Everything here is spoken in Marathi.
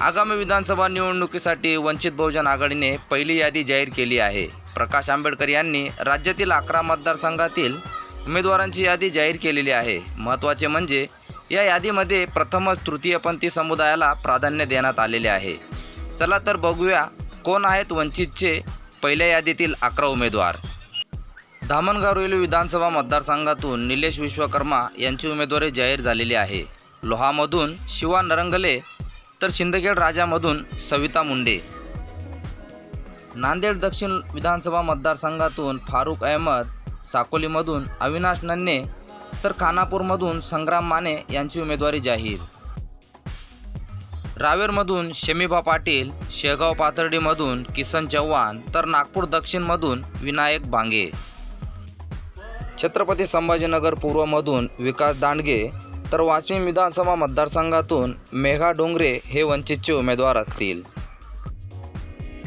आगामी विधानसभा निवडणुकीसाठी वंचित बहुजन आघाडीने पहिली यादी जाहीर केली आहे. प्रकाश आंबेडकर यांनी राज्यातील अकरा मतदारसंघातील उमेदवारांची यादी जाहीर केलेली आहे. महत्त्वाचे म्हणजे या यादीमध्ये प्रथमच तृतीयपंथी समुदायाला प्राधान्य देण्यात आलेले आहे. चला तर बघूया कोण आहेत वंचितचे पहिल्या यादीतील अकरा उमेदवार. धामणगाव रेल्वे विधानसभा मतदारसंघातून निलेश विश्वकर्मा यांची उमेदवारी जाहीर झालेली आहे. लोहामधून शिवा नरंगले तर शिंदखेड राजामधून सविता मुंडे. नांदेड दक्षिण विधानसभा मतदारसंघातून फारूक अहमद साकोलीमधून अविनाश नन्ने तर खानापूरमधून संग्राम माने यांची उमेदवारी जाहीर. रावेरमधून शमीबा पाटील शेगाव पाथर्डीमधून किसन चव्हाण तर नागपूर दक्षिणमधून विनायक बांगे. छत्रपती संभाजीनगर पूर्वमधून विकास दांडगे तर वाशिम विधानसभा मतदारसंघातून मेघा डोंगरे हे वंचितचे उमेदवार असतील.